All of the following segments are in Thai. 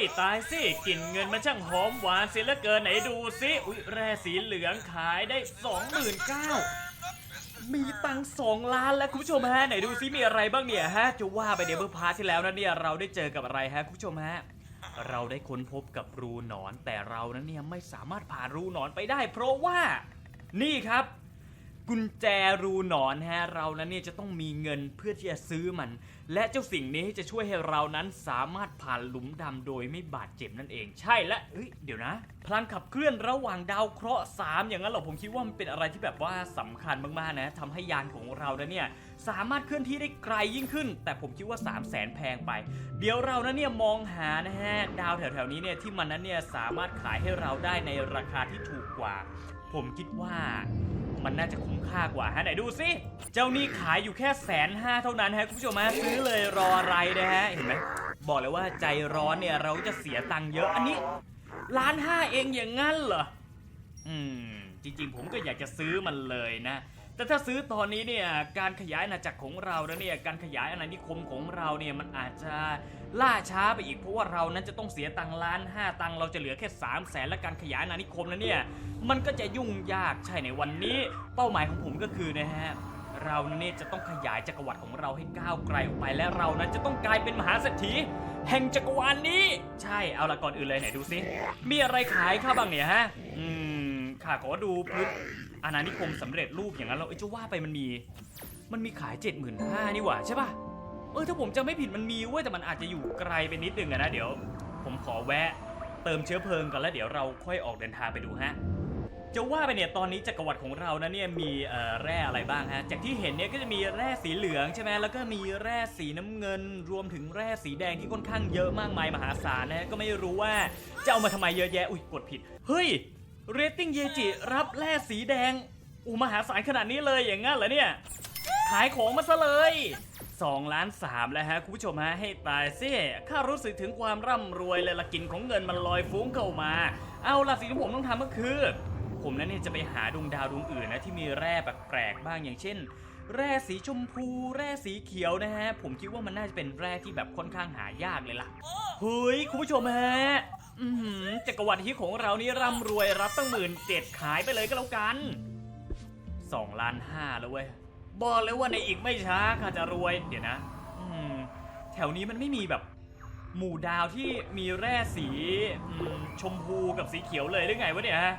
ให้ตายสิกลิ่นเงินมันช่างหอมหวานเสียเหลือเกินไหนดูสิอุ้ยแร่สีเหลืองขายได้สองหมื่นเก้ามีตังสองล้านแล้วคุณผู้ชมฮะไหนดูซิมีอะไรบ้างเนี่ยฮะจะว่าไปเดี๋ยวเมื่อพาร์ทที่แล้วนะเนี่ยเราได้เจอกับอะไรฮะคุณผู้ชมฮะเราได้ค้นพบกับรูหนอนแต่เรานั้นเนี่ยไม่สามารถผ่านรูหนอนไปได้ เพราะว่านี่ครับ กุญแจรูหนอนฮะเรานั้นเนี่ยจะต้องมีเงินเพื่อที่จะซื้อมัน และเจ้าสิ่งนี้จะช่วยให้เรานั้นสามารถผ่านหลุมดำโดยไม่บาดเจ็บนั่นเองใช่และเอ้ยเดี๋ยวนะ พลังขับเคลื่อนระหว่างดาวเคราะห์สามอย่างนั้นเหรอผมคิดว่ามันเป็นอะไรที่แบบว่าสำคัญมากๆนะทำให้ยานของเรานั้นเนี่ยสามารถเคลื่อนที่ได้ไกลยิ่งขึ้น แต่ผมคิดว่า 3 0 0แสนแพงไป เดี๋ยวเรานั้นเนี่ยมองหานะฮะดาวแถวๆนี้เนี่ยที่มันนั้นเนี่ยสามารถขายให้เราได้ในราคาที่ถูกกว่า ผมคิดว่ามันน่าจะคุ้มค่ากว่าฮะไหนดูสิ เจ้านี่ขายอยู่แค่แสนห้าเท่านั้นฮะคุณผู้ชมฮะซื้อเลยรออะไรนะฮะ เห็นไหมบอกเลยว่าใจร้อนเนี่ยเราจะเสียตังค์เยอะอันนี้ล้านห้าเองอย่างงั้นเหรอ อืม จริงๆ ผมก็อยากจะซื้อมันเลยนะ แต่ถ้าซื้อตอนนี้เนี่ยการขยายอาณาจักรของเราแล้วเนี่ยการขยายอาณานิคมของเราเนี่ยมันอาจจะล่าช้าไปอีกเพราะว่าเรานั้นจะต้องเสียตังค์ล้านห้าตังค์เราจะเหลือแค่3 0 0แสนและการขยายอาณานิคมนั้นเนี่ยมันก็จะยุ่งยากใช่ในวันนี้ เป้าหมายของผมก็คือนะฮะเราเนี่ยจะต้องขยายจักรวรรดิของเราให้ก้าวไกลออกไปและเรานั้นจะต้องกลายเป็นมหาเศรษฐีแห่งจักรวาลนี้ ใช่เอาละก่อนอื่นเลยไหนดูซิมีอะไรขายข้าบ้างเนี่ยฮะอืมข้าขอดูพื้น อาณานิคมสำเร็จรูปอย่างนั้นเราเอ้ยจะว่าไปมันมี มันมีขาย 75,000นี่หว่าใช่ป่ะ เออถ้าผมจะไม่ผิดมันมีเว้ยแต่มันอาจจะอยู่ไกลไปนิดนึงอะนะเดี๋ยว ผมขอแวะ เติมเชื้อเพลิงก่อนแล้วเดี๋ยวเราค่อยออกเดินทางไปดูฮะ จะว่าไปเนี่ยตอนนี้จักรวรรดิของเรานะเนี่ยมีเอ่อแร่อะไรบ้างฮะ จากที่เห็นเนี่ยก็จะมีแร่สีเหลืองใช่ไหมแล้วก็มีแร่สีน้ำเงิน รวมถึงแร่สีแดงที่ค่อนข้างเยอะมากมายมหาศาลนะฮะก็ไม่รู้ว่าจะเอามาทำไมเยอะแยะ อุ้ยกดผิด เฮ้ย เรตติ้งเยจิรับแร่สีแดงอูมหาศาลขนาดนี้เลยอย่างงั้นเหรอเนี่ย ขายของมาซะเลย2ล้าน3แล้วฮะ คุณผู้ชมฮะ ให้ตายซิข้ารู้สึกถึงความร่ำรวยเลยละกินของเงินมันลอยฟุ้งเข้ามา เอาล่ะสิ่งที่ผมต้องทำก็คือ ผมนั้นเนี่ยจะไปหาดวงดาวดวงอื่นนะที่มีแร่แปลกๆบ้างอย่างเช่น แร่สีชมพู แร่สีเขียวนะฮะ ผมคิดว่ามันน่าจะเป็นแร่ที่แบบค่อนข้างหายากเลยล่ะเฮ้ยคุณผู้ชมฮะ อือหือจักรวรรดิฮิของเรานี่ร่ำรวยรับตั้งหมื่นเจ็ดขายไปเลยก็แล้วกันสองล้านห้าแล้วเว้ยบอกเลยว่าในอีกไม่ช้าข้าจะรวยเดี๋ยวนะ อืมแถวนี้มันไม่มีแบบ หมู่ดาวที่มีแร่สีอืมชมพูกับสีเขียวเลยหรือไงวะเนี่ยฮะ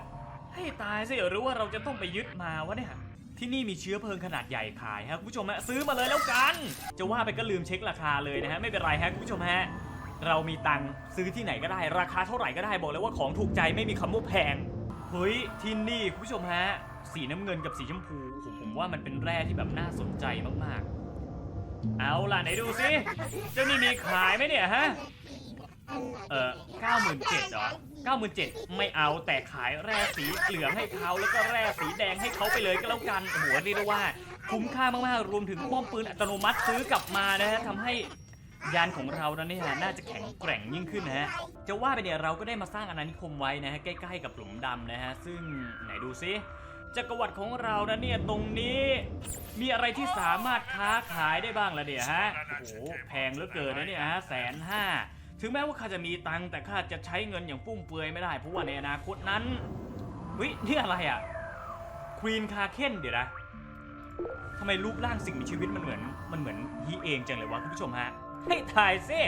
ให้ตายสิหรือว่าเราจะต้องไปยึดมาวะเนี่ยที่นี่มีเชื้อเพลิงขนาดใหญ่ขายฮะคุณผู้ชมฮะซื้อมาเลยแล้วกัน จะว่าไปก็ลืมเช็คราคาเลยนะฮะไม่เป็นไรฮะคุณผู้ชมฮะ เรามีตังค์ซื้อที่ไหนก็ได้ ราคาเท่าไหร่ก็ได้บอกเลยว่าของถูกใจไม่มีคำว่าแพง เฮ้ยที่นี่คุณผู้ชมฮะ สีน้ำเงินกับสีชมพูโอ้โหผมว่ามันเป็นแร่ที่แบบน่าสนใจมากๆ เอาล่ะไหนดูสิเจ้านี่มีขายไหมเนี่ยฮะ เออ97,000เจ็ดหรอ97,000ไม่เอาแต่ขายแร่สีเหลืองให้เขาแล้วก็แร่สีแดงให้เขาไปเลยก็แล้วกันโอ้โหเรียกได้ว่าคุ้มค่ามากๆ รวมถึงป้อมปืนอัตโนมัติซื้อกลับมานะฮะทำให้ ยานของเรานั้นเนี่ยน่าจะแข็งแกร่งยิ่งขึ้นนะฮะจะว่าไปเนี่ยเราก็ได้มาสร้างอาณานิคมไว้นะฮะใกล้ๆกับหลุมดำนะฮะซึ่งไหนดูซิจักรวรรดิของเรานะเนี่ยตรงนี้มีอะไรที่สามารถค้าขายได้บ้างล่ะเนี่ยฮะโอ้โหแพงเหลือเกินนะเนี่ยฮะแสนห้าถึงแม้ว่าข้าจะมีตังค์แต่ข้าจะใช้เงินอย่างฟุ่มเฟือยไม่ได้เพราะว่าในอนาคตนั้นวินี่อะไรอะควีนคาเคนเดี๋ยวนะทำไมรูปร่างสิ่งมีชีวิตมันเหมือนมันเหมือนฮีเองจังเลยวะคุณผู้ชมฮะ ให้ถ่ายเซ่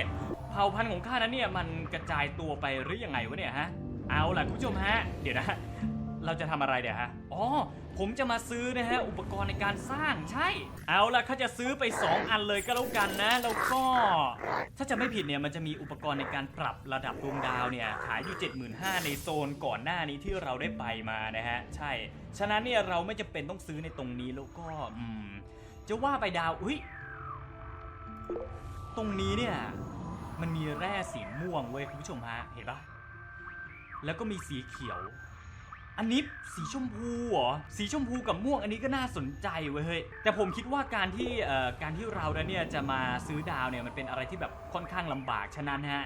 เผ่าพันธุ์ของข้านั้นเนี่ยมันกระจายตัวไปหรือยังไงวะเนี่ยฮะ เอาล่ะคุณผู้ชมฮะ เดี๋ยวนะ เราจะทำอะไรเดี๋ยวฮะ อ๋อ ผมจะมาซื้อนะฮะอุปกรณ์ในการสร้างใช่ เอาล่ะเขาจะซื้อไป 2 อันเลยก็แล้วกันนะ แล้วก็ ถ้าจะไม่ผิดเนี่ยมันจะมีอุปกรณ์ในการปรับระดับดวงดาวเนี่ยขายอยู่ 75,000ในโซนก่อนหน้านี้ที่เราได้ไปมานะฮะ ใช่ ฉะนั้นเนี่ยเราไม่จำเป็นต้องซื้อในตรงนี้แล้วก็ อืม จะว่าไปดาว อุ้ย ตรงนี้เนี่ยมันมีแร่สีม่วงเว้ยคุณผู้ชมฮะเห็นปะแล้วก็มีสีเขียว อันนี้สีชมพูเหรอสีชมพูกับม่วงอันนี้ก็น่าสนใจเว้ยเฮ้ยแต่ผมคิดว่าการที่เอ่อการที่เราเนี่ยจะมาซื้อดาวเนี่ยมันเป็นอะไรที่แบบค่อนข้างลำบากฉะนั้นฮะ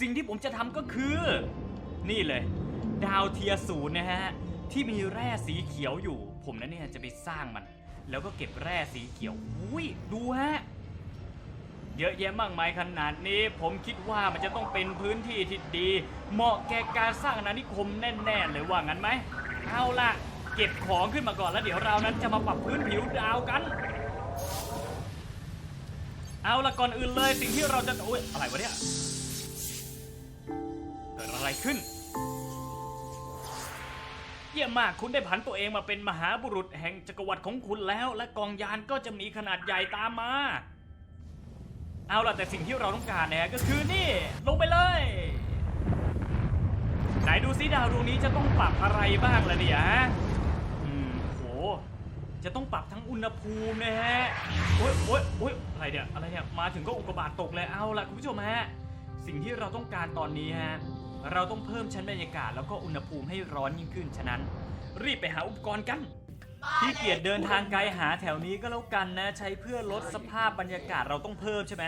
สิ่งที่ผมจะทำก็คือ นี่เลย ดาวเทียศูนย์นะฮะที่มีแร่สีเขียวอยู่ ผมนั้นเนี่ยจะไปสร้างมัน แล้วก็เก็บแร่สีเขียวอุ้ยดูฮะ เยอะแยะมากมายขนาดนี้ ผมคิดว่ามันจะต้องเป็นพื้นที่ที่ดี เหมาะแก่การสร้างอาณานิคมแน่ๆเลยว่างั้นไหมเอาล่ะ เก็บของขึ้นมาก่อนแล้วเดี๋ยวเรานั้นจะมาปรับพื้นผิวดาวกัน เอาละก่อนอื่นเลยสิ่งที่เราจะโอ้ยอะไรวะเนี่ยเกิดอะไรขึ้นเยี่ยมมากคุณได้ผันตัวเองมาเป็นมหาบุรุษแห่งจักรวรรดิของคุณแล้ว และกองยานก็จะมีขนาดใหญ่ตามมา เอาล่ะแต่สิ่งที่เราต้องการนี่ยก็คือนี่ลงไปเลย ไหนดูซิดาวดวงนี้จะต้องปรับอะไรบ้างล่ะเนี่ยฮะอืมโหจะต้องปรับทั้งอุณหภูมินะฮะโอ๊ยโอ๊ยโอ๊ยอะไรเนี่ยอะไรเนี่ยมาถึงก็อุกกาบาตตกเลยเอาล่ะคุณผู้ชมฮะสิ่งที่เราต้องการตอนนี้ฮะเราต้องเพิ่มชั้นบรรยากาศแล้วก็อุณหภูมิให้ร้อนยิ่งขึ้นฉะนั้น รีบไปหาอุปกรณ์กัน ที่เกียจเดินทางไกลหาแถวนี้ก็แล้วกันนะ ใช้เพื่อลดสภาพบรรยากาศเราต้องเพิ่มใช่ไหม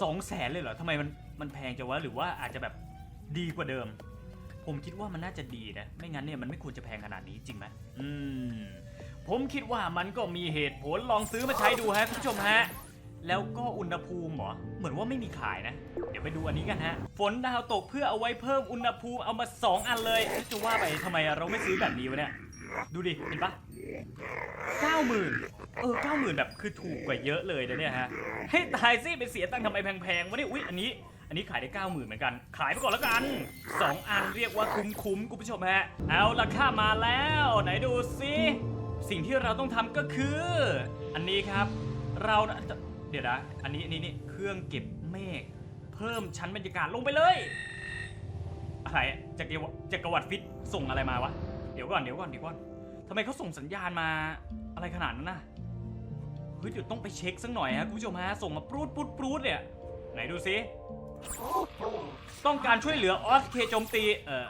สองแสนเลยเหรอทำไมมันมันแพงจังวะหรือว่าอาจจะแบบดีกว่าเดิม ผมคิดว่ามันน่าจะดีนะไม่งั้นเนี่ยมันไม่ควรจะแพงขนาดนี้จริงไหมอืมผมคิดว่ามันก็มีเหตุผลลองซื้อมาใช้ดูฮะคุณผู้ชมฮะแล้วก็อุณหภูมิเหรอเหมือนว่าไม่มีขายนะ เดี๋ยวไปดูอันนี้กันฮะ ฝนดาวตกเพื่อเอาไว้เพิ่มอุณหภูมิเอามา 2 อันเลยจะว่าไปทำไมเราไม่ซื้อแบบนี้วะเนี่ย ดูดิเห็นปะ เก้าหมื่นเออเก้าหมื่นแบบคือถูกกว่าเยอะเลยนะเนี่ยฮะให้ตายสิไปเสียตังค์ทำไมแพงๆวะเนี่ยอุ๊ยอันนี้ อันนี้ขายได้9 0,000เหมือนกัน ขายไปก่อนแล้วกัน2อันเรียกว่าคุ้มๆคุณผู้ชมฮะเอาราคามาแล้ว ไหนดูสิสิ่งที่เราต้องทำก็คือ อันนี้ครับ เราเดี๋ยวนะอันนี้นนี้นี่เครื่องเก็บเมฆเพิ่มชั้นบรรยากาศลงไปเลยอะไรจักรวจักรวรรดิฟิตส่งอะไรมาวะเดี๋ยวก่อนเดี๋ยวก่อนเดี๋ยวก่อนำไมเขาส่งสัญญาณมาอะไรขนาดนั้นน่ะเฮ้ยเดี๋ยวต้องไปเช็คสักหน่อยฮะคุณผู้ชมฮะส่งมาปรูดปรูดปรูดเนี่ยไหนดูซิต้องการช่วยเหลือออสเคโจมตีเอ่อ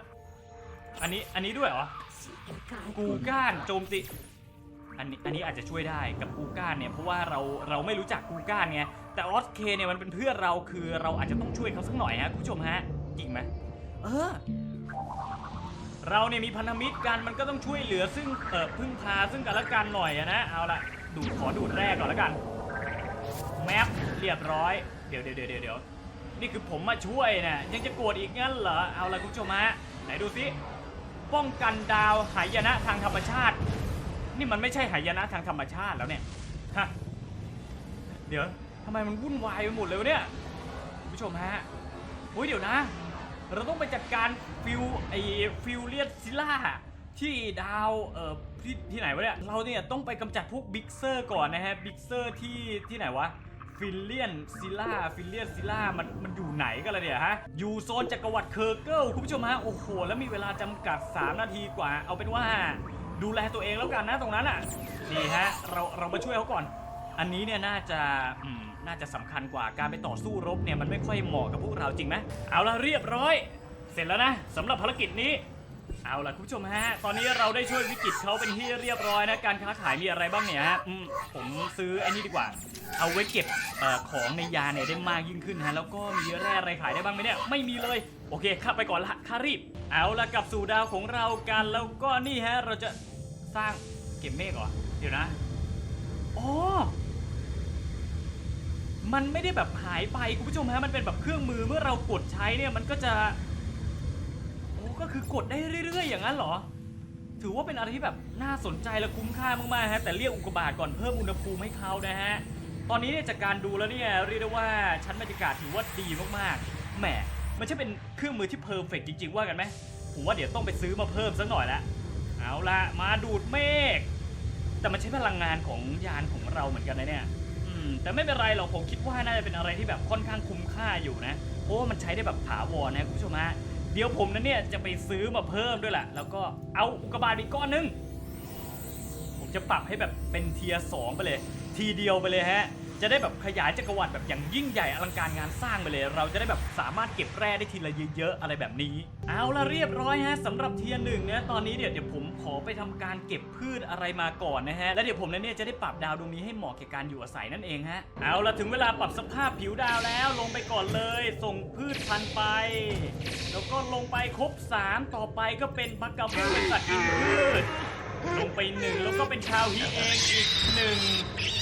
อันนี้อันนี้ด้วยเหรอกูก้านโจมตีอันนี้อันนี้อาจจะช่วยได้กับกูก้านเนี่ยเพราะว่าเราเราไม่รู้จักกูก้านไงแต่ออสเคเนี่ยมันเป็นเพื่อนเราคือเราอาจจะต้องช่วยเขาสักหน่อยฮะคุณผู้ชมฮะจริงไหมเออ เราเนี่ยมีพันธมิตรกันมันก็ต้องช่วยเหลือซึ่งเออพึ่งพาซึ่งกันและกันหน่อยอะนะเอาละดูดขอดูดแรกก่อนแล้วกันแมปเรียบร้อย เดี๋ยวเดี๋ยวเดี๋ยวเดี๋ยวนี่คือผมมาช่วยนะยังจะโกรธอีกงั้นเหรอเอาละคุณผู้ชมฮะไหนดูสิป้องกันดาวหายนะทางธรรมชาติ นี่มันไม่ใช่หายนะทางธรรมชาติแล้วเนี่ยฮะเดี๋ยวทำไมมันวุ่นวายไปหมดเลยวะเนี่ยคุณผู้ชมฮะโอ้ยเดี๋ยวนะ เราต้องไปจัดการฟิวไอฟิวเลียสซิล่าที่ดาวเอ่อที่ที่ไหนวะเนี่ยเราเนี่ยต้องไปกำจัดพวกบิ๊กเซอร์ก่อนนะฮะบิ๊กเซอร์ที่ที่ไหนวะฟิลเลียนซิล่าฟิลเลียนซิล่ามันมันอยู่ไหนกันล่ะเนี่ยฮะอยู่โซนจักรวรรดิเคอร์เกิลคุณผู้ชมฮะโอ้โหแล้วมีเวลาจำกัด 3 นาทีกว่า เอาเป็นว่าดูแลตัวเองแล้วกันนะตรงนั้นอะนี่ฮะเราเรามาช่วยเขาก่อน อันนี้เนี่ยน่าจะอืม น่าจะสำคัญกว่าการไปต่อสู้รบเนี่ยมันไม่ค่อยเหมาะกับพวกเราจริงไหมเอาละเรียบร้อย เสร็จแล้วนะสำหรับภารกิจนี้ เอาล่ะคุณผู้ชมฮะ ตอนนี้เราได้ช่วยวิกฤตเขาเป็นที่เรียบร้อยนะการค้าขายมีอะไรบ้างเนี่ยฮะอืมผมซื้อไอ้นี่ดีกว่า เอาไว้เก็บเอ่อของในยาเนี่ยได้มากยิ่งขึ้นฮะแล้วก็มีแร่อะไรขายได้บ้างไหมเนี่ยไม่มีเลยโอเคข้าไปก่อนละข้ารีบ เอาละกลับสู่ดาวของเรากันแล้วก็นี่ฮะเราจะสร้างเก็บเมฆเหรอเดี๋ยวนะอ๋อ มันไม่ได้แบบหายไปคุณผู้ชมฮะมันเป็นแบบเครื่องมือเมื่อเรากดใช้เนี่ยมันก็จะโอ้ก็คือกดได้เรื่อย ๆ อย่างนั้นเหรอ ถือว่าเป็นอะไรที่แบบน่าสนใจและคุ้มค่ามากๆฮะแต่เรียกอุกกาบาตก่อนเพิ่มอุณหภูมิให้เขานะฮะตอนนี้เนี่ยจากการดูแล้วเนี่ยเรียกได้ว่าชั้นบรรยากาศถือว่าดีมากๆแหมมันจะเป็นเครื่องมือที่เพอร์เฟกจริง ๆ ว่ากันไหมผมว่าเดี๋ยวต้องไปซื้อมาเพิ่มสักหน่อยละเอาละมาดูดเมฆแต่มันใช้พลังงานของยานของเราเหมือนกันนะเนี่ย มแต่ไม่เป็นไรหรอกผมคิดว่าน่าจะเป็นอะไรที่แบบค่อนข้างคุ้มค่าอยู่นะ เพราะว่ามันใช้ได้แบบถาวรนะคุณผู้ชมฮะเดี๋ยวผมนั้นเนี่ยจะไปซื้อมาเพิ่มด้วยแหละแล้วก็เอาอุกกาบาตอีกก้อนหนึง ผมจะปรับให้แบบเป็นเทียร์สองไปเลย ทีเดียวไปเลยฮะ จะได้แบบขยายจักรวรรดิแบบอย่างยิ่งใหญ่อลังการงานสร้างไปเลย เราจะได้แบบสามารถเก็บแร่ได้ทีละเยอะๆอะไรแบบนี้ เอาละเรียบร้อยฮะสำหรับเทียร์หนึ่งนะตอนนี้เดี๋ยวเดี๋ยวผมขอไปทำการเก็บพืชอะไรมาก่อนนะฮะแล้วเดี๋ยวผมนั้นเนี่ยจะได้ปรับดาวดวงนี้ให้เหมาะแก่การอยู่อาศัยนั่นเองฮะเอาละถึงเวลาปรับสภาพผิวดาวแล้วลงไปก่อนเลย ส่งพืชพันธุ์ไป แล้วก็ลงไปครบ 3 ต่อไปก็เป็นบักกาเบลเป็นสัตว์กินพืช ลงไปหนึ่งแล้วก็เป็นชาวฮีเองอีกหนึ่ง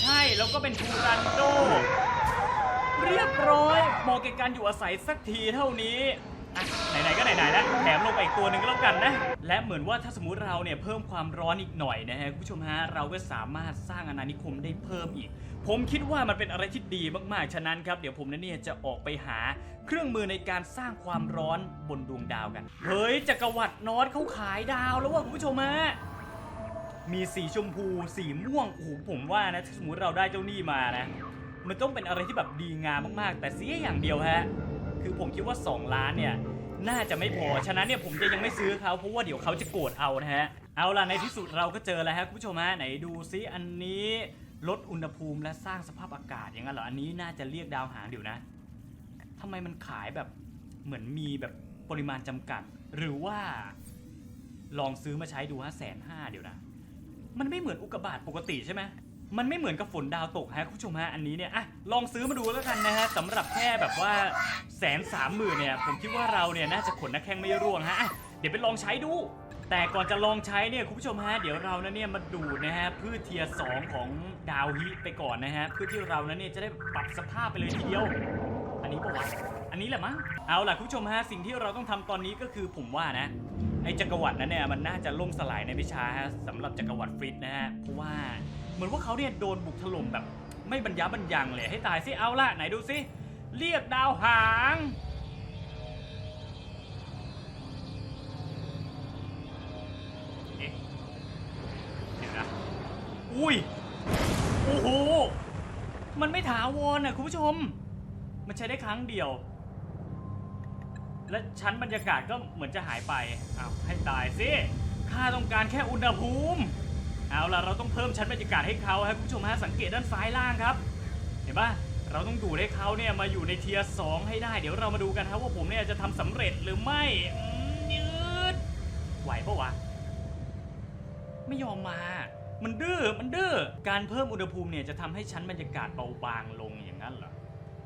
ใช่แล้วก็เป็นทูรันโด เรียบร้อยเหมาะแก่การอยู่อาศัยสักทีเท่านี้อะไหนๆก็ไหนๆแล้วแถมลงไปอีกตัวหนึ่งก็แล้วกันนะ และเหมือนว่าถ้าสมมติเราเนี่ยเพิ่มความร้อนอีกหน่อยนะฮะคุณผู้ชมฮะเราก็สามารถสร้างอาณานิคมได้เพิ่มอีก ผมคิดว่ามันเป็นอะไรที่ดีมากๆ ฉะนั้นครับเดี๋ยวผมนั้นเนี่ยจะออกไปหาเครื่องมือในการสร้างความร้อนบนดวงดาวกัน เฮ้ยจักรวรรดินอตเขาขายดาวแล้วว่ะคุณผู้ชมฮะ มีสีชมพู สีม่วง โอ้โหผมว่านะถ้าสมมติเราได้เจ้านี่มานะ มันต้องเป็นอะไรที่แบบดีงามมากๆ แต่เสียอย่างเดียวฮะ คือผมคิดว่า 2 ล้านเนี่ย น่าจะไม่พอ ฉะนั้นเนี่ยผมจะยังไม่ซื้อเขาเพราะว่าเดี๋ยวเขาจะโกรธเอานะฮะ เอาล่ะในที่สุดเราก็เจอแล้วฮะคุณผู้ชมฮะไหนดูซิอันนี้ลดอุณหภูมิและสร้างสภาพอากาศอย่างนั้นเหรอ อันนี้น่าจะเรียกดาวหางเดี๋ยวนะทำไมมันขายแบบเหมือนมีแบบปริมาณจำกัด หรือว่า ลองซื้อมาใช้ดูฮะแสนห้าเดี๋ยวนะ มันไม่เหมือนอุกกาบาตปกติใช่ไหมมันไม่เหมือนกับฝนดาวตกฮะคุณผู้ชมฮะอันนี้เนี่ยอะลองซื้อมาดูแล้วกันนะฮะสำหรับแค่แบบว่าแสนสามหมื่นเนี่ยผมคิดว่าเราเนี่ยน่าจะขนนักแข้งไม่ร่วงฮะอะเดี๋ยวไปลองใช้ดู แต่ก่อนจะลองใช้เนี่ยคุณผู้ชมฮะเดี๋ยวเรานนเนี่ยมาดูนะฮะพืชเทียร์สองของดาวฮิไปก่อนนะฮะเพื่อที่เรานั้นเนี่ยจะได้ปรับสภาพไปเลยทีเดียว อันนี้ปะวะอันนี้แหละมั้งเอาล่ะคุณผู้ชมฮะสิ่งที่เราต้องทำตอนนี้ก็คือผมว่านะไอ้จักรวรรดินั้นเนี่ยมันน่าจะล่มสลายในไม่ช้าฮะสำหรับจักรวรรดิฟริตนะฮะเพราะว่าเหมือนว่าเขาเนี่ยโดนบุกถล่มแบบไม่บรรยะบรรยังเลยให้ตายสิเอาล่ะไหนดูสิเรียกดาวหางเอ๊ะเดี๋ยวนะอุ้ยโอ้โหมันไม่ถาวรนะคุณผู้ชม มันใช้ได้ครั้งเดียว และชั้นบรรยากาศก็เหมือนจะหายไปอ้าวให้ตายสิข้าต้องการแค่อุณหภูมิเอาล่ะเราต้องเพิ่มชั้นบรรยากาศให้เขาครับคุณผู้ชมฮะสังเกตด้านซ้ายล่างครับ เห็นปะเราต้องดูดให้เขาเนี่ยมาอยู่ในเทียร์สให้ได้ เดี๋ยวเรามาดูกันครับว่าผมเนี่ยจะทำสำเร็จหรือไม่ยืดไหวปะวะ ไม่ยอมมา มันดื้อมันดื้อการเพิ่มอุณหภูมิเนี่ยจะทำให้ชั้นบรรยากาศเบาบางลงอย่างนั้นเหรอ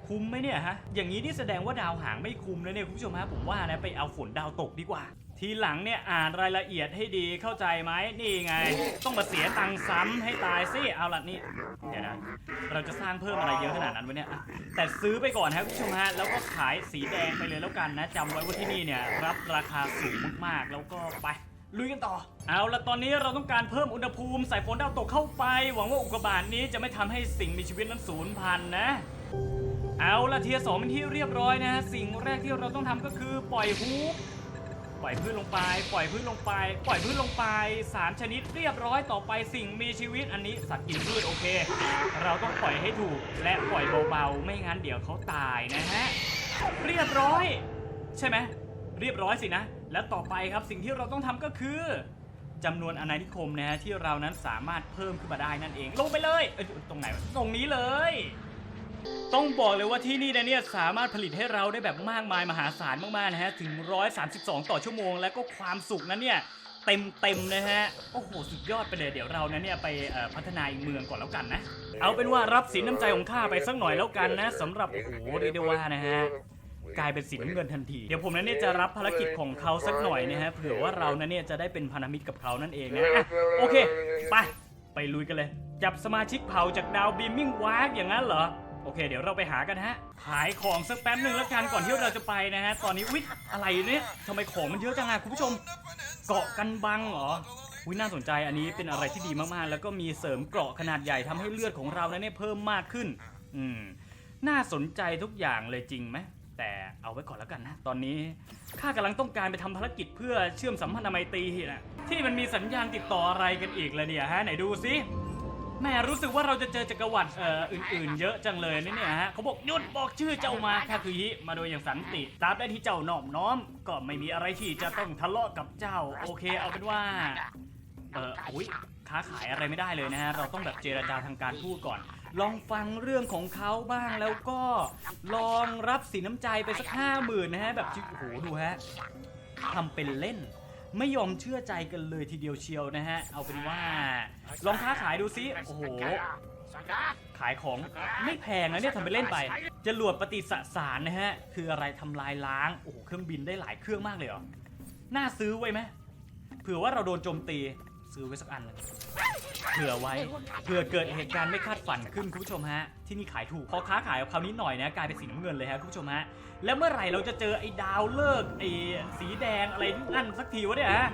คุ้มไหมเนี่ยฮะ อย่างนี้นี่แสดงว่าดาวหางไม่คุ้มแล้วเนี่ยคุณผู้ชมฮะผมว่านะไปเอาฝนดาวตกดีกว่า ทีหลังเนี่ยอ่านรายละเอียดให้ดีเข้าใจไหมนี่ไง ต้องมาเสียตังค์ซ้ำให้ตายสิเอาละนี่เดี๋ยวนะเราจะสร้างเพิ่มอะไรเยอะขนาดนั้นวะเนี่ยอะแต่ซื้อไปก่อนฮะคุณผู้ชมฮะแล้วก็ขายสีแดงไปเลยแล้วกันนะจำไว้ว่าที่นี่เนี่ยรับราคาสูงมากๆแล้วก็ไปลุยกันต่อ เอาละตอนนี้เราต้องการเพิ่มอุณหภูมิใส่ฝนดาวตกเข้าไป หวังว่าอุกกาบาตนี้จะไม่ทำให้สิ่งมีชีวิตนั้นสูญพันธุ์นะ เอาละเทียสองเป็นที่เรียบร้อยนะฮะสิ่งแรกที่เราต้องทำก็คือปล่อยฮูปปล่อยพืชลงไป ปล่อยพืชลงไป ปล่อยพืชลงไปสามชนิดเรียบร้อยต่อไปสิ่งมีชีวิตอันนี้สัตว์กินพืชโอเค เราต้องปล่อยให้ถูกและปล่อยเบาๆ ไม่งั้นเดี๋ยวเขาตายนะฮะเรียบร้อย ใช่ไหมเรียบร้อยสินะ และต่อไปครับสิ่งที่เราต้องทำก็คือจำนวนอาณานิคมนะฮะที่เรานั้นสามารถเพิ่มขึ้นมาได้นั่นเอง ลงไปเลยเอ้ยตรงไหนตรงนี้เลย ต้องบอกเลยว่าที่นี่นะเนี่ยสามารถผลิตให้เราได้แบบมากมายมหาศาลมากๆนะฮะถึง 132 ต่อชั่วโมง แล้วก็ความสุขนั้นเนี่ยเต็มเต็มๆนะฮะ โอ้โห สุดยอดไปเลย เดี๋ยวเรานั้นเนี่ยไปพัฒนาอีกเมืองก่อนแล้วกันนะ เอาเป็นว่ารับสินน้ำใจของข้าไปสักหน่อยแล้วกันนะสำหรับโอ้โหเรียกได้ว่านะฮะกลายเป็นสีน้ำเงินทันที เดี๋ยวผมนั้นเนี่ยจะรับภารกิจของเขาสักหน่อยนะฮะเผื่อว่าเรานั้นเนี่ยจะได้เป็นพันธมิตรกับเขานั่นเองนะะโอเค ไป ไปลุยกันเลย จับสมาชิกเผ่าจากดาวบีมมิ่งวาร์กอย่างนั้นเหรอ โอเค เดี๋ยวเราไปหากันฮะ ขายของสักแป๊บหนึ่งแล้วกันก่อนที่เราจะไปนะฮะ ตอนนี้วิอะไรเนี่ยทำไมของมันเยอะจังอะคุณผู้ชม เกาะกันบังเหรอวิน่าสนใจอันนี้เป็นอะไรที่ดีมากๆ แล้วก็มีเสริมเกราะขนาดใหญ่ทำให้เลือดของเรานั้นเนี่ยเพิ่มมากขึ้น อืม น่าสนใจทุกอย่างเลยจริงไหม แต่เอาไว้ก่อนแล้วกันนะ ตอนนี้ข้ากำลังต้องการไปทำภารกิจเพื่อเชื่อมสัมพันธไมตรีนะที่มันมีสัญญาณติดต่ออะไรกันอีกเลยเนี่ยฮะไหนดูสิ แม่รู้สึกว่าเราจะเจอจักรวรรดิเอ่ออื่นๆ เยอะจังเลยนี่เนี่ยฮะเขาบอกหยุดบอกชื่อเจ้ามาค่คือฮิมาโดยอย่างสันติตราบได้ที่เจ้านอบน้อม ก็ไม่มีอะไรที่จะต้องทะเลาะกับเจ้า โอเค เอาเป็นว่า เอออุ้ยค้าขายอะไรไม่ได้เลยนะฮะ เราต้องแบบเจรจาทางการทูตก่อน ลองฟังเรื่องของเขาบ้างแล้วก็ลองรับสินน้ำใจไปสักห้าหมื่นนะฮะ แบบโอ้โหดูฮะทำเป็นเล่น ไม่ยอมเชื่อใจกันเลยทีเดียวเชียวนะฮะ เอาเป็นว่า ลองค้าขายดูซิ โอ้โห ขายของไม่แพงนะเนี่ยทำไปเล่นไปจรวดปฏิสสารนะฮะ คืออะไรทำลายล้าง โอ้โห เครื่องบินได้หลายเครื่องมากเลยเหรอ น่าซื้อไว้ไหมเผื่อว่าเราโดนโจมตีซื้อไว้สักอันนึงเผื่อไว้เผื่อเกิดเหตุการณ์ไม่คาดฝันขึ้นคุณผู้ชมฮะ ที่นี่ขายถูกพอค้าขายกับคราวนี้หน่อยนะกลายเป็นสีน้ำเงินเลยฮะคุณผู้ชมฮะ แล้วเมื่อไหร่เราจะเจอไอ้ดาวเลิกไอ้สีแดงอะไรนั่นสักทีวะเนี่ยฮะ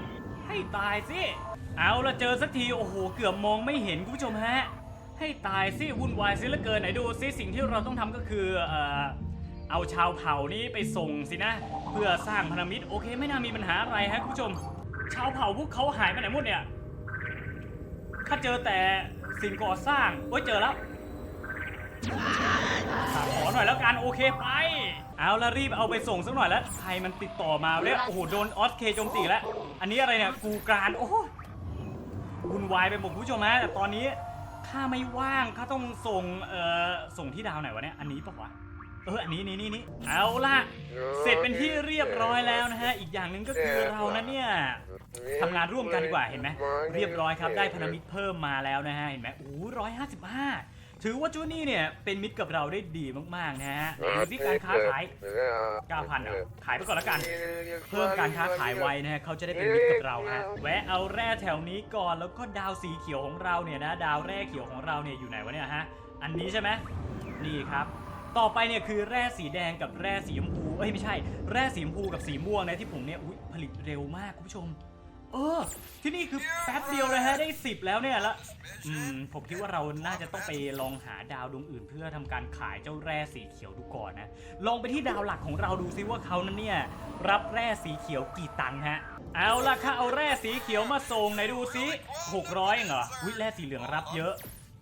ให้ตายสิเอาละเจอสักทีโอ้โหเกือบมองไม่เห็นคุณผู้ชมฮะให้ตายสิวุ่นวายซิเหลือเกินไหนดูซิสิ่งที่เราต้องทำก็คือเอ่อเอาชาวเผ่านี้ไปส่งสินะ เพื่อสร้างพันธมิตรโอเคไม่น่ามีปัญหาอะไรฮะคุณผู้ชม ชาวเผ่าพวกเขาหายไปไหนหมดเนี่ยข้าเจอแต่สิ่งก่อสร้างโอ้ยเจอแล้วขอหน่อยแล้วกันโอเคไป เอาละรีบเอาไปส่งสักหน่อยแล้วใครมันติดต่อมาเนี่ยโอ้โหโดนออสเคโจมตีแล้ว อันนี้อะไรเนี่ยกูกานโอ้โหวุ่นวายไปหมดคุณผู้ชมฮะแต่ตอนนี้ข้าไม่ว่างข้าต้องส่งเอ่อส่งที่ดาวไหนวะเนี่ยอันนี้ปะวะเอออันนี้นี่นี่นี่เอาล่ะ เสร็จเป็นที่เรียบร้อยแล้วนะฮะอีกอย่างหนึ่งก็คือเรานะเนี่ยทำงานร่วมกันดีกว่าเห็นไหมเรียบร้อยครับได้พันธมิตรเพิ่มมาแล้วนะฮะเห็นไหมโอ้ร้อยห้าสิบห้า ถือว่าจูนี่เนี่ยเป็นมิตรกับเราได้ดีมากๆนะฮะดูที่การค้าขาย 9,000อะขายไปก่อนแล้วกัน เพิ่มการค้าขายไวนะฮะเขาจะได้เป็นมิตรกับเราฮะแวะเอาแร่แถวนี้ก่อนแล้วก็ดาวสีเขียวของเราเนี่ยนะดาวแร่เขียวของเราเนี่ยอยู่ไหนวะเนี่ยฮะอันนี้ใช่ไหมนี่ครับ ต่อไปเนี่ยคือแร่สีแดงกับแร่สีชมพูเอ้ยไม่ใช่ แร่สีชมพูกับสีม่วงนะที่ผมเนี่ยอุ๊ยผลิตเร็วมากคุณผู้ชม เออ ที่นี่คือแป๊บเดียวเลยฮะได้ 10 แล้วเนี่ยล้วอืมผมคิดว่าเราน่าจะต้องไปลองหาดาวดวงอื่น เพื่อทำการขายเจ้าแร่สีเขียวดูก่อนนะ ลองไปที่ดาวหลักของเราดูซิว่าเขานั้นเนี่ย รับแร่สีเขียวกี่ตังค์ฮะ เอาล่ะค่ะเอาแร่สีเขียวมาส่งไหนดูซิ600เองเหรออุ้ยแร่สีเหลืองรับเยอะ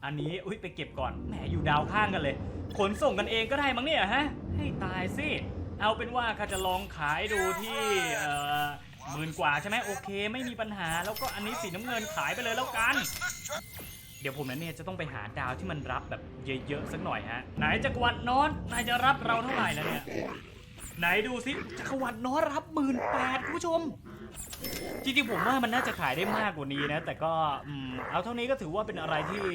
อันนี้อุ้ยไปเก็บก่อนแหมอยู่ดาวข้างกันเลย ขนส่งกันเองก็ได้มั้งเนี่ยฮะ ให้ตายสิ เอาเป็นว่าข้าจะลองขายดูที่หมื่นกว่าใช่ไหมโอเค ไม่มีปัญหาแล้วก็อันนี้สีน้ำเงินขายไปเลยแล้วกัน เดี๋ยวผมนั้นเนี่ยจะต้องไปหาดาวที่มันรับแบบเยอะๆสักหน่อยฮะ ไหนจักรวรรดินอนนายจะรับเราเท่าไหร่แล้วเนี่ยไหนดูสิจักรวรรดินอนรับหมื่นแปดคุณผู้ชมจริงๆผมว่ามันน่าจะขายได้มากกว่านี้นะ แต่ก็อเอาเท่านี้ก็ถือว่าเป็นอะไรที่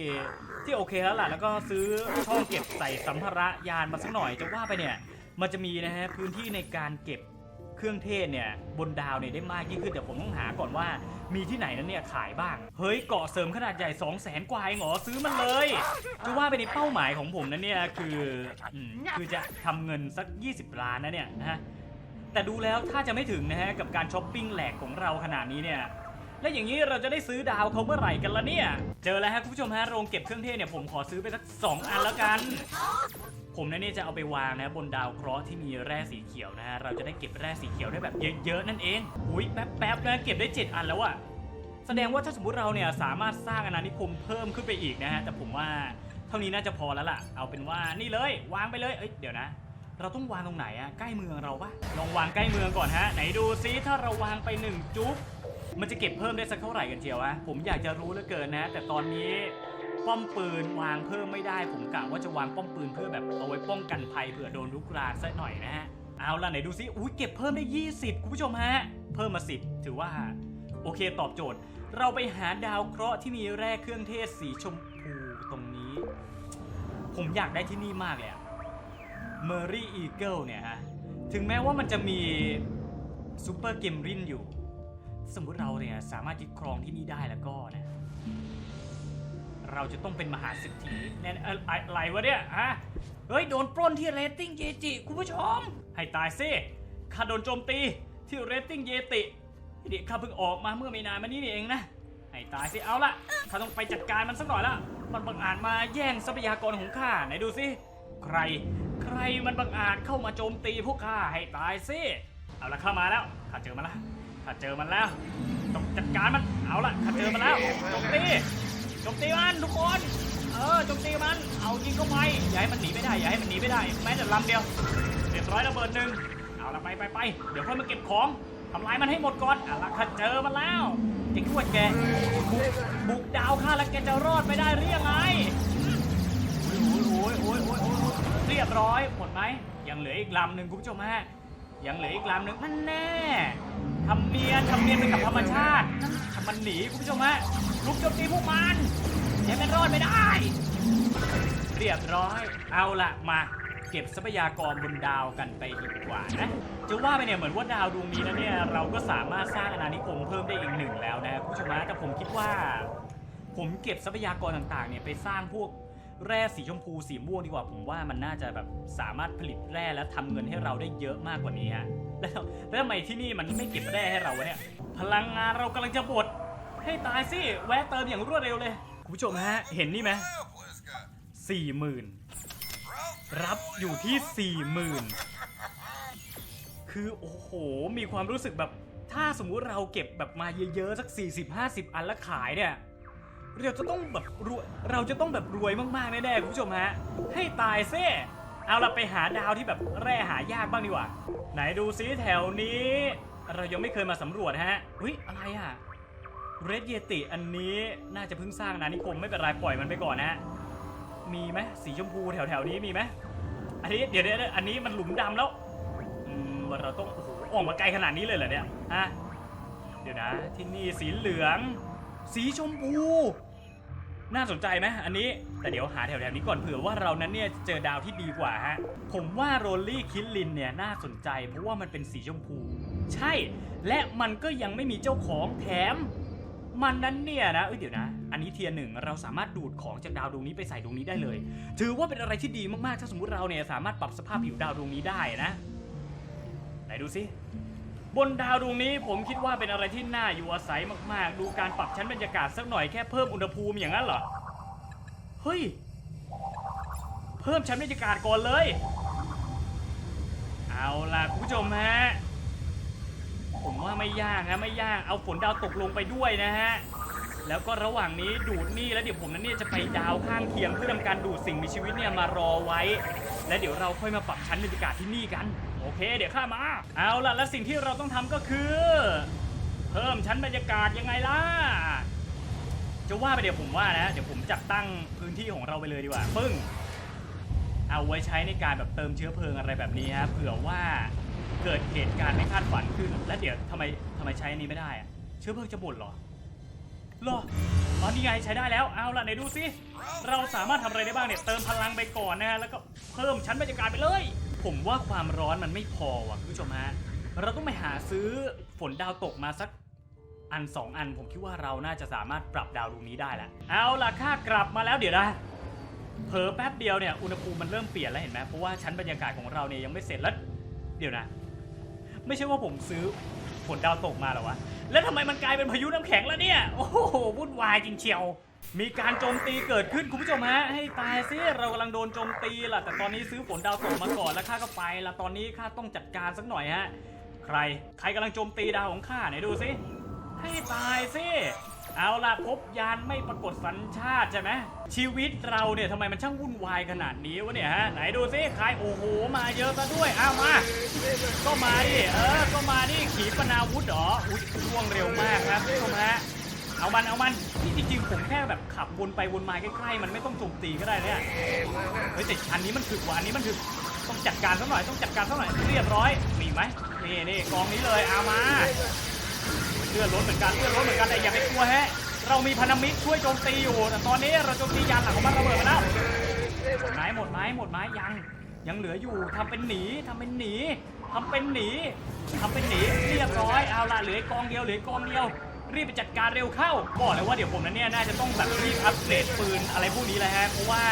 ที่โอเคแล้วล่ะแล้วก็ซื้อช่องเก็บใส่สัมภาระยานมาสักหน่อยจะว่าไปเนี่ย มันจะมีนะฮะพื้นที่ในการเก็บเครื่องเทศเนี่ยบนดาวเนี่ยได้มากยิ่งขึ้นแต่ผมต้องหาก่อนว่า มีที่ไหนนั้นเนี่ยขายบ้าง เฮ้ยเกาะเสริมขนาดใหญ่ 2 0 0แสนกว่าเองเหรอซื้อมันเลยจะว่าไปในเป้าหมายของผมนั้นเนี่ยคืออืมคือจะทำเงินสัก 20 ล้านนะเนี่ยนะฮะแต่ดูแล้วถ้าจะไม่ถึงนะฮะกับการช้อปปิ้งแหลกของเราขนาดนี้เนี่ย และอย่างนี้เราจะได้ซื้อดาวเขาเมื่อไหร่กันละเนี่ย เจอแล้วฮะคุณผู้ชมฮะโรงเก็บเครื่องเทศเนี่ยผมขอซื้อไปสักสองอันแล้วกัน ผมนะเนี่ยจะเอาไปวางนะบนดาวเคราะห์ที่มีแร่สีเขียวนะฮะเราจะได้เก็บแร่สีเขียวได้แบบเยอะๆนั่นเองอุ้ยแป๊บๆนะเก็บได้ 7 อันแล้วอะแสดงว่าถ้าสมมติเราเนี่ยสามารถสร้างอาณานิคมเพิ่มขึ้นไปอีกนะฮะแต่ผมว่าเท่านี้น่าจะพอแล้วล่ะ เอาเป็นว่านี่เลยวางไปเลยเอ้ยเดี๋ยวนะเราต้องวางตรงไหนอะใกล้เมืองเราปะลองวางใกล้เมืองก่อนฮะ ไหนดูซิถ้าเราวางไปหนึ่งจุ๊บ มันจะเก็บเพิ่มได้สักเท่าไหร่กันเชียววะผมอยากจะรู้เหลือเกินนะ แต่ตอนนี้ป้อมปืนวางเพิ่มไม่ได้ ผมกะว่าจะวางป้อมปืนเพื่อแบบเอาไว้ป้องกันภัยเผื่อโดนลุกรานสักหน่อยนะฮะเอาล่ะไหนดูซิอุ้ยเก็บเพิ่มได้ 20คุณผู้ชมฮะเพิ่มมา 10 ถือว่า โอเคตอบโจทย์ เราไปหาดาวเคราะห์ที่มีแร่เครื่องเทศสีชมพูตรงนี้ ผมอยากได้ที่นี่มากเลยอะเมอรี่อีเกิลเนี่ยฮะถึงแม้ว่ามันจะมีซูเปอร์เกมรินอยู่ สมมุติเราเนี่ยสามารถยึดครองที่นี่ได้แล้วก็นะเราจะต้องเป็นมหาเศรษฐีแน่อะไรวะเนี่ยฮะเฮ้ยโดนปล้นที่เรตติ้งเยจิคุณผู้ชม ให้ตายซิข้าโดนโจมตีที่เรตติ้งเยติเด็กข้าเพิ่งออกมาเมื่อไม่นานมานี้เองนะให้ตายสิเอาละข้าต้องไปจัดการมันสักหน่อยละมันบังอาจมาแย่งทรัพยากรของข้าไหนดูสิใคร ใครมันบังอาจเข้ามาโจมตีพวกข้าให้ตายสิเอาละข้ามาแล้วข้าเจอมันแล้ว ข้าเจอมันแล้วต้องจัดการมันเอาละข้าเจอมันแล้วจมตีจมตีมันทุกคนเออจมตีมันเอายิงเข้าไปอย่าให้มันหนีไม่ได้อย่าให้มันหนีไม่ได้ แม้แต่ลำเดียวเรียบร้อยระเบิดหนึ่งเอาละไปไปไปเดี๋ยวค่อยมาเก็บของทำลายมันให้หมดก่อนเอาละข้าเจอมันแล้วไอ้ขวดแกบุกบุกดาวข้าแล้วแกจะรอดไม่ได้หรือยังไงโอ้ยโอ้ยโอ้ยโอ้ยเรียบร้อยหมดไหมยังเหลืออีกลำหนึ่งคุณผู้ชมฮะยังเหลืออีกลำหนึ่งนั่นแน่ ทำเนียนทำเนียนไปกับธรรมชาติทำมันหนีคุณผู้ชมฮะลุกโจมตีพวกมันยังไม่รอดไม่ได้ เรียบร้อย เอาละมาเก็บทรัพยากรบนดาวกันไปดีกว่านะจะว่าไปเนี่ยเหมือนว่าดาวดวงนี้นะเนี่ยเราก็สามารถสร้างอาณานิคมเพิ่มได้อีกหนึ่งแล้วนะคุณผู้ชมนะแต่ผมคิดว่า ผมเก็บทรัพยากรต่างๆเนี่ยไปสร้างพวก แร่สีชมพูสีม่วงดีกว่าผมว่ามันน่าจะแบบสามารถผลิตแร่และทำเงินให้เราได้เยอะมากกว่านี้ฮะแล้วแล้วทำไมที่นี่มันไม่เก็บแร่ให้เราเนี่ยพลังงานเรากำลังจะหมดให้ตายสิแวะเติมอย่างรวดเร็วเลยคุณผู้ชมฮะเห็นนี่ไหมสี่หมื่นรับอยู่ที่สี่หมื่นคือโอ้โหมีความรู้สึกแบบถ้าสมมุติเราเก็บแบบมาเยอะๆสัก 40-50 อันแล้วขายเนี่ย เราจะต้องแบบรวยเราจะต้องแบบรวยมากๆแน่ๆคุณผู้ชมฮะ ให้ตายเซ่เอาเราไปหาดาวที่แบบแร่หายากบ้างดีกว่า ไหนดูซิแถวนี้ เรายังไม่เคยมาสำรวจฮะอุ้ยอะไรอะเรดเยติอันนี้น่าจะเพิ่งสร้างนานิคมไม่เป็นไรปล่อยมันไปก่อนนะ มีไหมสีชมพูแถวๆนี้มีไหมอันนี้เดี๋ยวเดี๋ยวอันนี้มันหลุมดำแล้วอืมเราต้องโอ้โหออกมาไกลขนาดนี้เลยเหรอเนี่ยฮะเดี๋ยวนะที่นี่สีเหลือง สีชมพู น่าสนใจไหมอันนี้ แต่เดี๋ยวหาแถวๆนี้ก่อนเผื่อว่าเรานั้นเนี่ยเจอดาวที่ดีกว่าฮะ ผมว่าโรลลี่คิดลินเนี่ยน่าสนใจ เพราะว่ามันเป็นสีชมพู ใช่ และมันก็ยังไม่มีเจ้าของแถม มันนั้นเนี่ยนะ เอ้ยเดี๋ยวนะ อันนี้เทียร์หนึ่งเราสามารถดูดของจากดาวดวงนี้ไปใส่ดวงนี้ได้เลย ถือว่าเป็นอะไรที่ดีมากๆ ถ้าสมมติเราเนี่ยสามารถปรับสภาพผิวดาวดวงนี้ได้นะ ไหนดูสิ บนดาวดวงนี้ผมคิดว่าเป็นอะไรที่น่าอยู่อาศัยมากๆ ดูการปรับชั้นบรรยากาศสักหน่อยแค่เพิ่มอุณหภูมิอย่างนั้นเหรอ เฮ้ย เพิ่มชั้นบรรยากาศก่อนเลย เอาล่ะคุณผู้ชมฮะ ผมว่าไม่ยากนะไม่ยาก เอาฝนดาวตกลงไปด้วยนะฮะ แล้วก็ระหว่างนี้ดูดนี่แล้วเดี๋ยวผมนั้นเนี่ยจะไปดาวข้างเคียงเพื่อทำการดูดสิ่งมีชีวิตเนี่ยมารอไว้ และเดี๋ยวเราค่อยมาปรับชั้นบรรยากาศที่นี่กัน โอเค เดี๋ยวข้ามา เอาล่ะ และสิ่งที่เราต้องทำก็คือ เพิ่มชั้นบรรยากาศยังไงล่ะ จะว่าไปเดี๋ยวผมว่านะ เดี๋ยวผมจัดตั้งพื้นที่ของเราไปเลยดีกว่า ปึ้ง เอาไว้ใช้ในการแบบเติมเชื้อเพลิงอะไรแบบนี้ฮะ เผื่อว่าเกิดเหตุการณ์ไม่คาดฝันขึ้น และเดี๋ยวทำไมทำไมใช้อันนี้ไม่ได้อะเชื้อเพลิงจะหมดเหรอเหรออ๋อนี่ไงใช้ได้แล้ว เอาล่ะไหนดูสิ เราสามารถทำอะไรได้บ้างเนี่ย เติมพลังไปก่อนนะฮะ แล้วก็เพิ่มชั้นบรรยากาศไปเลย ผมว่าความร้อนมันไม่พอว่ะคุณผู้ชมฮะเราต้องไปหาซื้อฝนดาวตกมาสักอันสองอัน ผมคิดว่าเราน่าจะสามารถปรับดาวดวงนี้ได้แหละเอาล่ะค่ากลับมาแล้วเดี๋ยวนะเผลอแป๊บเดียวเนี่ยอุณหภูมิมันเริ่มเปลี่ยนแล้วเห็นไหมเพราะว่าชั้นบรรยากาศของเราเนี่ยยังไม่เสร็จแล้วเดี๋ยวนะ ไม่ใช่ว่าผมซื้อฝนดาวตกมาหรอวะแล้วทำไมมันกลายเป็นพายุน้ำแข็งแล้วเนี่ยโอ้โหวุ่นวายจริงเชียว มีการโจมตีเกิดขึ้นคุณผู้ชมฮะให้ตายซิเรากำลังโดนโจมตีล่ะแต่ตอนนี้ซื้อฝนดาวตกมาก่อนแล้วข้าก็ไปละตอนนี้ข้าต้องจัดการสักหน่อยฮะใครใครกำลังโจมตีดาวของข้าไหนดูสิให้ตายสิเอาล่ะพบยานไม่ปรากฏสัญชาติใช่ไหมชีวิตเราเนี่ยทำไมมันช่างวุ่นวายขนาดนี้วะเนี่ยฮะไหนดูสิใครโอ้โหมาเยอะซะด้วยเอามาก็มาดิเออก็มาดิขีปนาวุธเหรออุ้ยล่วงเร็วมากครับคุณผู้ชมฮะ เอามันเอามันนี่จริงๆผมแค่แบบขับวนไปวนมาใกล้ๆมันไม่ต้องโจมตีก็ได้เนี่ยเฮ้ยแต่อันนี้มันถึกว่ะอันนี้มันถึกต้องจัดการสักหน่อยต้องจัดการสักหน่อยเรียบร้อยมีไหมนี่นี่กองนี้เลยเอามาเลือดล้นเหมือนกันเลือดล้นเหมือนกันแต่อย่าไปกลัวฮะเรามีพันธมิตรช่วยโจมตีอยู่แต่ตอนนี้เราโจมตียานหลังของมันระเบิดไปแล้วหมดไม้หมดไม้หมดไม้ยังยังเหลืออยู่ทำเป็นหนีทำเป็นหนีทำเป็นหนีทำเป็นหนีเรียบร้อยเอาละเหลือกองเดียวเหลือกองเดียว รีบไปจัดการเร็วเข้า บอกเลยว่าเดี๋ยวผมนั้นเนี่ยน่าจะต้องแบบรีบอัปเกรดปืนอะไรพวกนี้แหละฮะเพราะว่า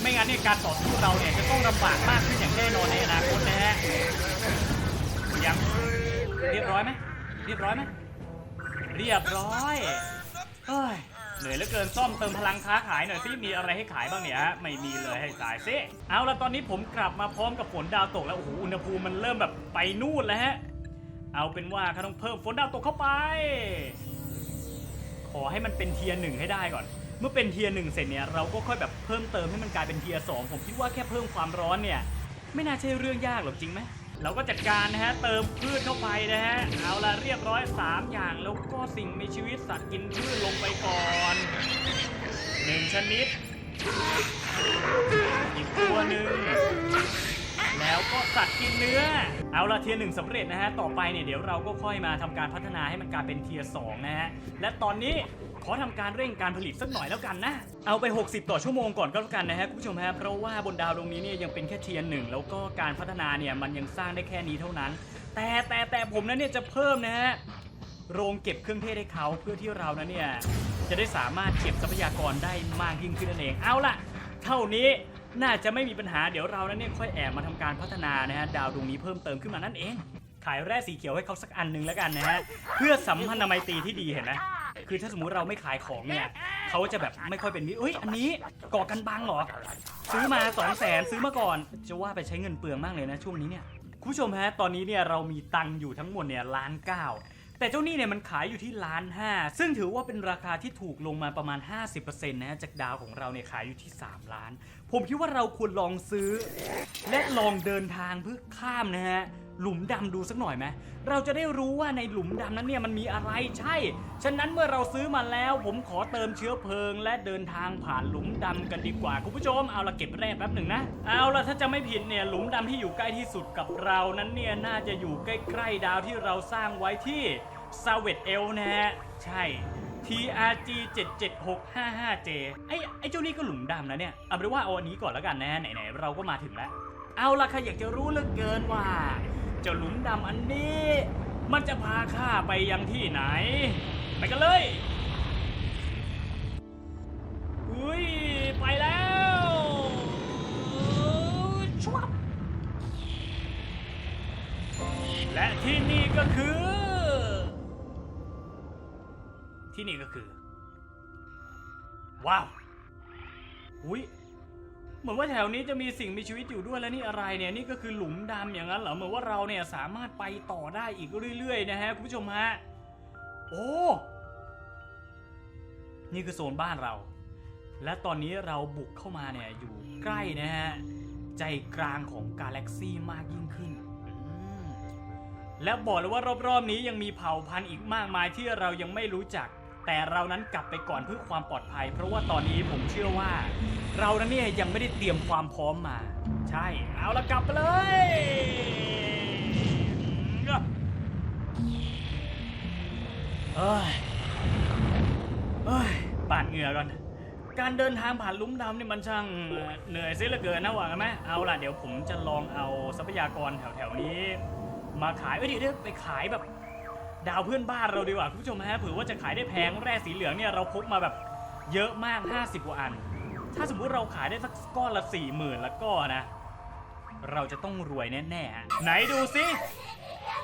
ไม่งั้นเนี่ยการต่อสู้เราเนี่ยจะต้องลำบากมากขึ้นอย่างแน่นอนในอนาคตนะฮะยังเรียบร้อยไหมเรียบร้อยไหมเรียบร้อยเฮ้ยเหนื่อยเหลือเกินซ่อมเติมพลังค้าขายหน่อยสิมีอะไรให้ขายบ้างเนี่ยฮะไม่มีเลยให้ตายซิเอาละตอนนี้ผมกลับมาพร้อมกับฝนดาวตกแล้วโอ้โหอุณหภูมิมันเริ่มแบบไปนู่นแล้วฮะเอาเป็นว่าข้าต้องเพิ่มฝนดาวตกเข้าไป ขอให้มันเป็นเทียร์หนึ่งให้ได้ก่อน เมื่อเป็นเทียร์หนึ่งเสร็จเนี่ยเราก็ค่อยแบบเพิ่มเติมให้มันกลายเป็นเทียร์สองผมคิดว่าแค่เพิ่มความร้อนเนี่ยไม่น่าใช่เรื่องยากหรอกจริงไหมเราก็จัดการนะฮะเติมพืชเข้าไปนะฮะเอาละเรียบร้อย 3 อย่างแล้วก็สิ่งมีชีวิตสัตว์กินพืชลงไปก่อนหนึ่งชนิดอีกตัวหนึ่ง แล้วก็สัตว์กินเนื้อ เอาละเทียร์หนึ่งสำเร็จนะฮะ ต่อไปเนี่ยเดี๋ยวเราก็ค่อยมาทำการพัฒนาให้มันกลายเป็นเทียร์สองนะฮะ และตอนนี้ขอทำการเร่งการผลิตสักหน่อยแล้วกันนะ เอาไป 60 ต่อชั่วโมงก่อนก็แล้วกันนะฮะคุณผู้ชมฮะเพราะว่าบนดาวดวงนี้เนี่ยยังเป็นแค่เทียร์หนึ่งแล้วก็การพัฒนาเนี่ยมันยังสร้างได้แค่นี้เท่านั้น แต่แต่แต่ผมนั้นเนี่ยจะเพิ่มนะฮะโรงเก็บเครื่องเทศให้เขาเพื่อที่เรานั้นเนี่ยจะได้สามารถเก็บทรัพยากรได้มากยิ่งขึ้นนั่นเอง เอาล่ะ เท่านี้ น่าจะไม่มีปัญหาเดี๋ยวเรานั้นเนี่ยค่อยแอบมาทำการพัฒนานะฮะดาวดวงนี้เพิ่มเติมขึ้นมานั่นเอง ขายแร่สีเขียวให้เขาสักอันหนึงแล้วกันนะฮะเพื่อสัมพันธไมตรีที่ดีเห็นไหมคือถ้าสมมุติเราไม่ขายของเนี่ยเขาจะแบบไม่ค่อยเป็นมิตรเอ้ยอันนี้ก่อกันบังเหรอซื้อมา2 0 0แสนซื้อมาก่อน จะว่าไปใช้เงินเปลืองมากเลยนะช่วงนี้เนี่ยคุณผู้ชมฮะตอนนี้เนี่ยเรามีตังค์อยู่ทั้งหมดเนี่ยล้านเก้าแต่เจ้านี้เนี่ยมันขายอยู่ที่ล้านห้าซึ่งถือว่าเป็นราคาที่ถูกลงมาประมาณ 50%นะฮะจากดาวของเราเนี่ยขายอยู่ที่ 3 ล้านผมคิดว่าเราควรลองซื้อ และลองเดินทางเพื่อข้ามนะฮะหลุมดำดูสักหน่อยไหมเราจะได้รู้ว่าในหลุมดำนั้นเนี่ยมันมีอะไรใช่ ฉะนั้นเมื่อเราซื้อมาแล้ว ผมขอเติมเชื้อเพลิง และเดินทางผ่านหลุมดำกันดีกว่าคุณผู้ชมเอาละเก็บแร่แป๊บหนึ่งนะ เอาละถ้าจะไม่ผิดเนี่ยหลุมดำที่อยู่ใกล้ที่สุดกับเรานั้นเนี่ยน่าจะอยู่ใกล้ๆดาวที่เราสร้างไว้ที่ซาเวตเอลนะฮะใช่ TRG 77655J ไอ้ไอ้เจ้านี่ก็หลุมดำนะเนี่ย เอาเป็นว่าเอาอันนี้ก่อนแล้วกันนะไหนๆเราก็มาถึงแล้ว เอาละค่ะอยากจะรู้เหลือเกินว่า เจ้าหลุมดำอันนี้ มันจะพาข้าไปยังที่ไหน ไปกันเลยอุ้ยไปแล้วชวบและที่นี่ก็คือ ที่นี่ก็คือ ว้าวอุ้ยเหมือนว่าแถวนี้จะมีสิ่งมีชีวิตอยู่ด้วยแล้วนี่อะไรเนี่ยนี่ก็คือหลุมดำอย่างนั้นเหรอเหมือนว่าเราเนี่ยสามารถไปต่อได้อีกเรื่อยๆนะฮะคุณผู้ชมฮะโอ้นี่คือโซนบ้านเรา และตอนนี้เราบุกเข้ามาเนี่ยอยู่ใกล้นะฮะใจกลางของกาแล็กซี่มากยิ่งขึ้น และบอกเลยว่ารอบๆนี้ยังมีเผ่าพันธุ์อีกมากมายที่เรายังไม่รู้จัก แต่เรานั้นกลับไปก่อนเพื่อความปลอดภัย เพราะว่าตอนนี้ผมเชื่อว่า เรานั้นเนี่ยยังไม่ได้เตรียมความพร้อมมา ใช่ เอาละกลับไปเลยเอ้ยเอ้ยปาดเหงื่อก่อน การเดินทางผ่านลุ้มดำนี่มันช่างเหนื่อยเสียเหลือเกินนะว่ากันไหมเอาล่ะเดี๋ยวผมจะลองเอาทรัพยากรแถวๆนี้ มาขายเอ้ยเดี๋ยวเดี๋ยวไปขายแบบ ดาวเพื่อนบ้านเราดีกว่าคุณผู้ชมฮะเผื่อว่าจะขายได้แพงแร่สีเหลืองเนี่ยเราพกมาแบบเยอะมาก 50กว่าอัน ถ้าสมมุติเราขายได้สักก้อนละ4 0,000แล้วก็นะ เราจะต้องรวยแน่ๆไหนดูสิ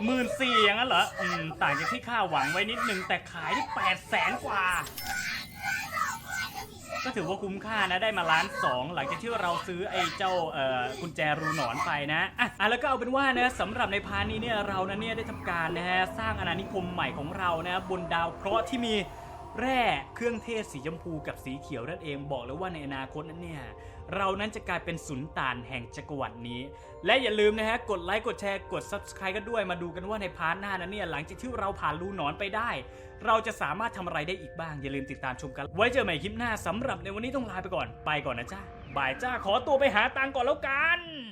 หมื่นสี่อย่างนั้นเหรออืมต่างจากที่ข้าหวังไว้นิดนึงแต่ขายได้แปดแสนกว่า ก็ถือว่าคุ้มค่านะได้มาล้านสองหลังจากที่เราซื้อไอ้เจ้าเอ่อกุญแจรูหนอนไปนะอะอะแล้วก็เอาเป็นว่านะสำหรับในพาร์ทนี้เนี่ยเรานะเนี่ยได้ทำการนะฮะสร้างอาณานิคมใหม่ของเรานะบนดาวเคราะห์ที่มี แร่เครื่องเทศสีชมพูกับสีเขียวนั่นเองบอกเลยว่าในอนาคตนั้นเนี่ยเรานั้นจะกลายเป็นศูนย์ต่านแห่งจักรวรรดินี้ และอย่าลืมนะฮะกดไลค์กดแชร์กด subscribe กันด้วยมาดูกันว่าในพาร์ทหน้านั้นเนี่ยหลังจากที่เราผ่านรูหนอนไปได้ เราจะสามารถทำอะไรได้อีกบ้าง อย่าลืมติดตามชมกัน ไว้เจอใหม่คลิปหน้าสำหรับในวันนี้ต้องลาไปก่อนไปก่อนนะจ้าบายจ้าขอตัวไปหาตังก่อนแล้วกัน